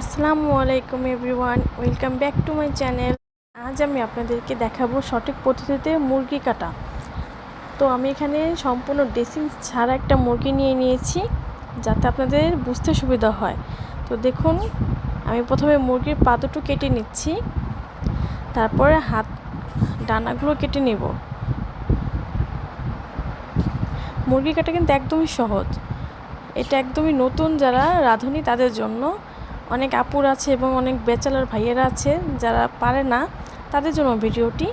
আসসালামু আলাইকুম everyone, welcome back to my channel. আজ আমি আপনাদেরকে দেখাবো সঠিক পদ্ধতিতে মুরগি কাটা। তো আমি এখানে সম্পূর্ণ ড্রেসিং ছাড়া একটা মুরগি নিয়ে নিয়েছি, যাতে আপনাদের বুঝতে সুবিধা হয়। তো দেখুন, আমি প্রথমে মুরগির পা দুটো কেটে নিচ্ছি, তারপরে হাত, ডানাগুলো কেটে নেব। মুরগি কাটা কিন্তু একদমই সহজ। এটা একদমই নতুন যারা রাঁধুনি তাদের জন্য। অনেক আপুর আছে এবং অনেক ব্যাচেলার ভাইয়েরা আছে, যারা পারে না, তাদের জন্য ভিডিওটি।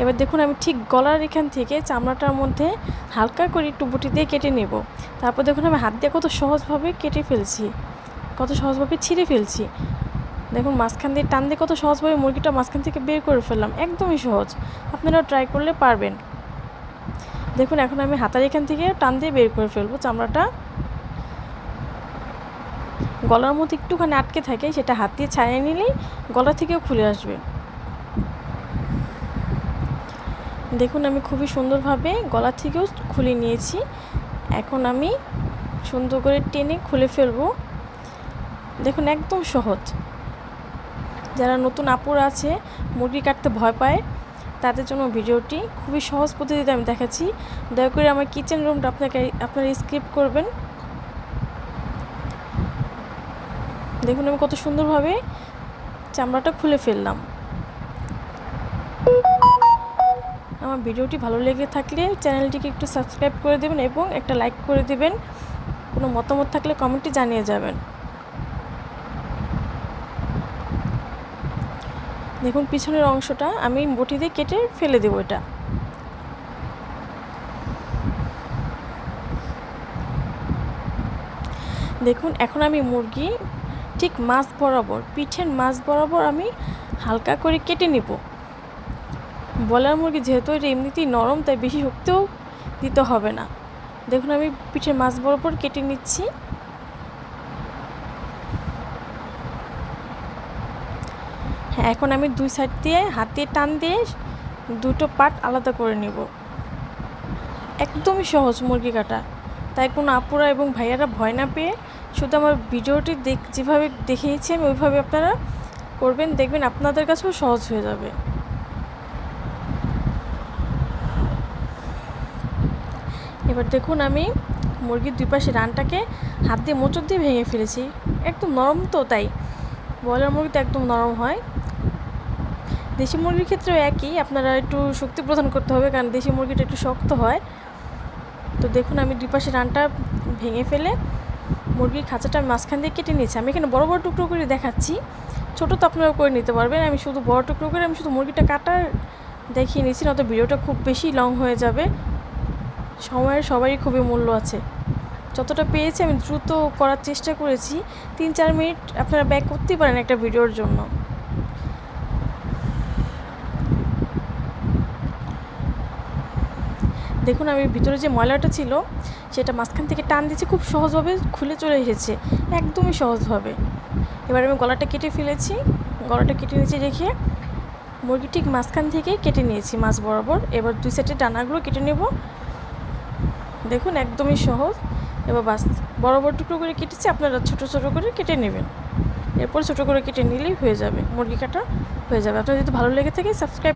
এবার দেখুন, আমি ঠিক গলার এখান থেকে চামড়াটার মধ্যে হালকা করে একটু বুটি দিয়ে কেটে নেব। তারপর দেখুন, আমি হাত দিয়ে কত সহজভাবে কেটে ফেলছি, কত সহজভাবে ছিঁড়ে ফেলছি। দেখুন, মাঝখান দিয়ে টান দিয়ে কত সহজভাবে মুরগিটা মাঝখান থেকে বের করে ফেললাম, একদমই সহজ। আপনারাও ট্রাই করলে পারবেন। দেখুন, এখন আমি হাতার এখান থেকে টান দিয়ে বের করে ফেলব চামড়াটা। গলার মধ্যে একটুখানি আটকে থাকে, সেটা হাত দিয়ে ছাড়িয়ে নিলেই গলা থেকেও খুলে আসবে। দেখুন, আমি খুবই সুন্দরভাবে গলা থেকেও খুলে নিয়েছি। এখন আমি সুন্দর করে টেনে খুলে ফেলব। দেখুন, একদম সহজ। যারা নতুন আপুর আছে, মুরগি কাটতে ভয় পায়, তাদের জন্য ভিডিওটি খুবই সহজ পদ্ধতিতে আমি দেখাচ্ছি। দয়া করে আমার কিচেন রুমটা আপনাকে, আপনারা স্ক্রিপ্ট করবেন। দেখুন আমি কত সুন্দরভাবে চামড়াটা খুলে ফেললাম। আমার ভিডিওটি ভালো লেগে থাকলে চ্যানেলটিকে একটু সাবস্ক্রাইব করে দেবেন এবং একটা লাইক করে দেবেন। কোনো মতামত থাকলে কমেন্টে জানিয়ে যাবেন। দেখুন পিছনের অংশটা আমি বটি দিয়ে কেটে ফেলে দেবো এটা। দেখুন, এখন আমি মুরগি ঠিক মাছ বরাবর, পিঠের মাছ বরাবর আমি হালকা করে কেটে নেব। বলার মুরগি যেহেতু এটা এমনিতেই নরম, তাই বেশি শক্তিও দিতে হবে না। দেখুন, আমি পিঠের মাছ বরাবর কেটে নিচ্ছি। হ্যাঁ এখন আমি দুই সাইড দিয়ে হাতে টান দিয়ে দুটো পার্ট আলাদা করে নেব। একদমই সহজ মুরগি কাটা। তাই কোনো আপুরা এবং ভাইয়ারা ভয় না পেয়ে শুধু আমার ভিডিওটি দেখ, যেভাবে দেখিয়েছি আমি ওইভাবে আপনারা করবেন, দেখবেন আপনাদের কাছেও সহজ হয়ে যাবে। এবার দেখুন আমি মুরগির দুই পাশে রানটাকে হাত দিয়ে মোচক দিয়ে ভেঙে ফেলেছি। একদম নরম তো, তাই ব্রয়লার মুরগি তো একদম নরম হয়। দেশি মুরগির ক্ষেত্রেও একই, আপনারা একটু শক্তি প্রদান করতে হবে, কারণ দেশি মুরগিটা একটু শক্ত হয়। তো দেখুন আমি দুই পাশে রানটা ভেঙে ফেলে মুরগির খাঁচাটা আমি মাঝখান দিয়ে কেটে নিয়েছি। আমি এখানে বড় বড় টুকরো করে দেখাচ্ছি। ছোটো তো আপনারা করে নিতে পারবেন। আমি শুধু বড় টুকরো করে, আমি শুধু মুরগিটা কাটার দেখিয়ে নিয়েছি, নয়তো ভিডিওটা খুব বেশি লং হয়ে যাবে। সময়ের সবারই খুবই মূল্য আছে। যতটা পেয়েছি আমি দ্রুত করার চেষ্টা করেছি। তিন, চার মিনিট আপনারা ব্যাক করতেই পারেন একটা ভিডিওর জন্য। দেখুন আমি ভিতরে যে ময়লাটা ছিল, সেটা মাঝখান থেকে টান দিয়েছি, খুব সহজভাবে খুলে চলে এসেছে, একদমই সহজভাবে। এবার আমি গলাটা কেটে ফেলেছি, গলাটা কেটে নিচে রেখে মুরগি ঠিক মাঝখান থেকে কেটে নিয়েছি মাছ বরাবর। এবার দুই সাইডে ডানাগুলো কেটে নেব। দেখুন একদমই সহজ। এবার বাস বড় টুকরো করে কেটেছি, আপনারা ছোটো ছোটো করে কেটে নেবেন। এরপর ছোটো করে কেটে নিলেই হয়ে যাবে, মুরগি কাটা হয়ে যাবে। আপনার যদি ভালো লেগে থাকে সাবস্ক্রাইব